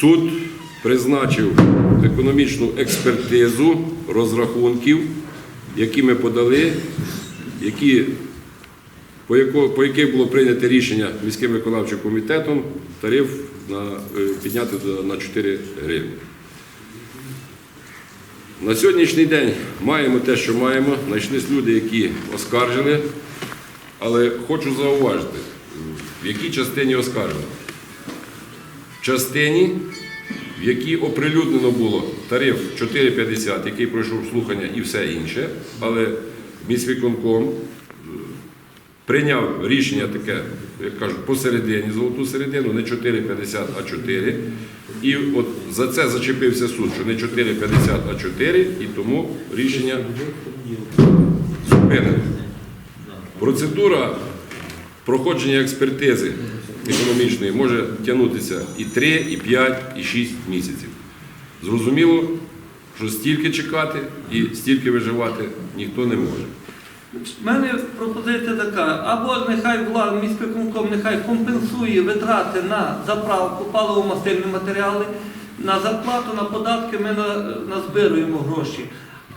Суд призначив економічну експертизу розрахунків, які ми подали, які, по, яко, по яких було прийнято рішення міським виконавчим комітетом тариф на, е, підняти на 4 гривні. На сьогоднішній день маємо те, що маємо. Знайшлись люди, які оскаржили, але хочу зауважити, в якій частині оскаржили. Частині, в якій оприлюднено було тариф 4,50, який пройшов слухання і все інше, але міськвиконком е, прийняв рішення таке, як кажуть, посередині, золоту середину, не 4,50, а 4. І от за це зачепився суд, що не 4,50, а 4, і тому рішення зупинено. Процедура проходження експертизи економічної може тягнутися і 3, і 5, і 6 місяців. Зрозуміло, що стільки чекати і стільки виживати ніхто не може. У мене пропозиція така, або нехай влада, міськвиконком нехай компенсує витрати на заправку, паливо-мастильні матеріали, на зарплату, на податки ми на- назбируємо гроші.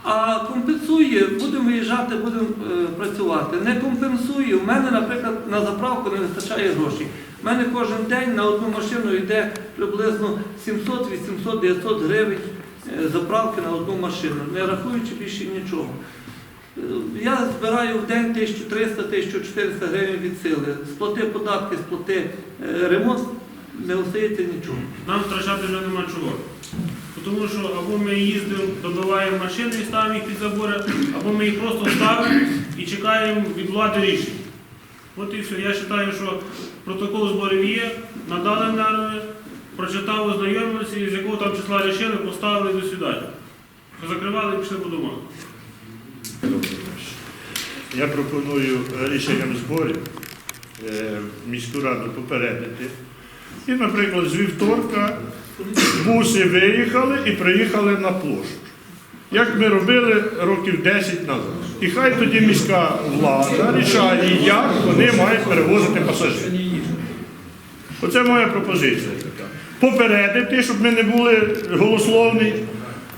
А компенсує, будемо виїжджати, будемо е, працювати. Не компенсує. У мене, наприклад, на заправку не вистачає грошей. У мене кожен день на одну машину йде приблизно 700, 800, 900 гривень е, заправки на одну машину, не рахуючи більше нічого. Е, Я збираю в день 1300-1400 гривень від сили. Сплати податки, сплати е, ремонт, не остається нічого. Нам втрачати вже нема чого. Тому що або ми їздимо, добиваємо машини і ставимо їх під забори, або ми їх просто ставимо і чекаємо від влади рішень. От і все. Я вважаю, що протокол зборів є, надали нерви, прочитав, ознайомилися, і з якого там числа рішили, поставили до свідання. Закривали і пішли по домах. Я пропоную рішенням зборів е, міську раду попередити. І, наприклад, з вівторка буси виїхали і приїхали на площу. Як ми робили років 10 назад. І хай тоді міська влада рішає, як вони мають перевозити пасажирів. Оце моя пропозиція така. Попередити, щоб ми не були голословні.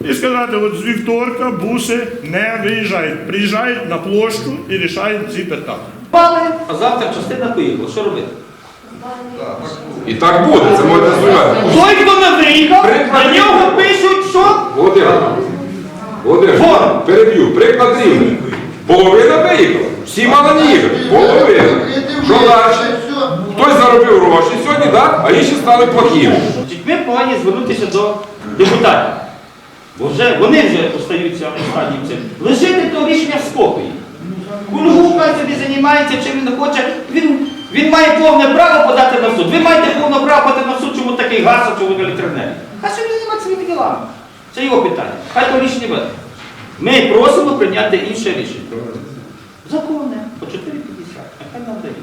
І сказати, от з вівторка буси не виїжджають, приїжджають на площу і рішають ці питання. Пали, а завтра частина поїхала. Що робити? І так буде, це можна зробити. Той, хто не виїхав, на нього пишуть, що? Володимир, Володимир, Форм. переб'ю, приклад рівний. Половина виїхала, всі мали не їхати. Половина. Що далі? Хтось заробив гроші сьогодні, так? а інші стали плохими. Значить, Ми повинні звернутися до депутатів. Бо вже вони вже остаються на стадії цим. Лишити то рішення в спокої. Кульгу хай собі займається, чим він хоче. Він, він має повне право подати на суд. Ви маєте повне право подати на суд, чому такий газ, а чому не електроенергія. Хай собі займається своїми ділами. Це його питання. Хай то рішення веде. Ми просимо прийняти інше рішення. Законне, по 4,50. А хай нам дають.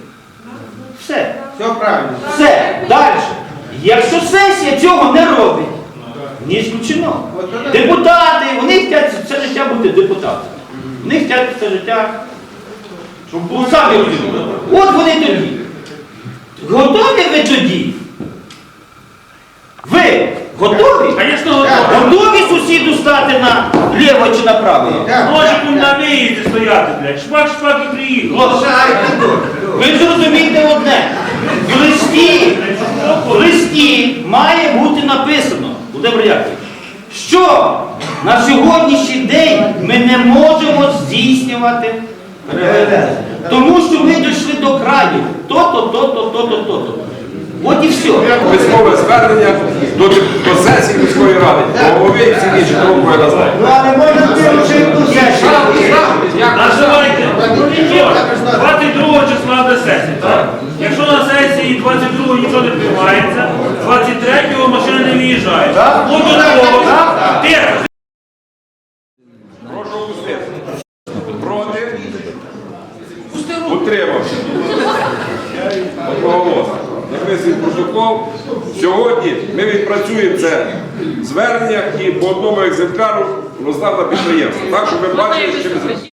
Все. Все правильно. Все, далі. Якщо сесія цього не робить, не ісключено. Депутати, вони хочуть все життя бути депутатами. Вони хочуть все життя, щоб були самі розуміли. От вони тоді. Готові ви тоді? Ви готові? Звісно, готові. Готові сусіду стати на чи направо? Ножиком на виїзді стояти, блядь. Шпак, шпак і приїхав. Ви зрозумієте одне. В листі, в листі має бути написано, Володимир Яковлевич, що на сьогоднішній день ми не можемо здійснювати перевезення. Тому що ми дійшли до краю. То-то, то-то, то-то, то-то. От і все. Письмове звернення до, до нічого не приймається, 23-го машини не виїжджають. Додатково. Тихо. Прошу опустити. Проти? Утримався. Одноголосно. Записуємо протокол. Сьогодні ми відпрацюємо це звернення і по одному екземпляру роздав на підприємство. Так, щоб ви бачили, що ми зробили.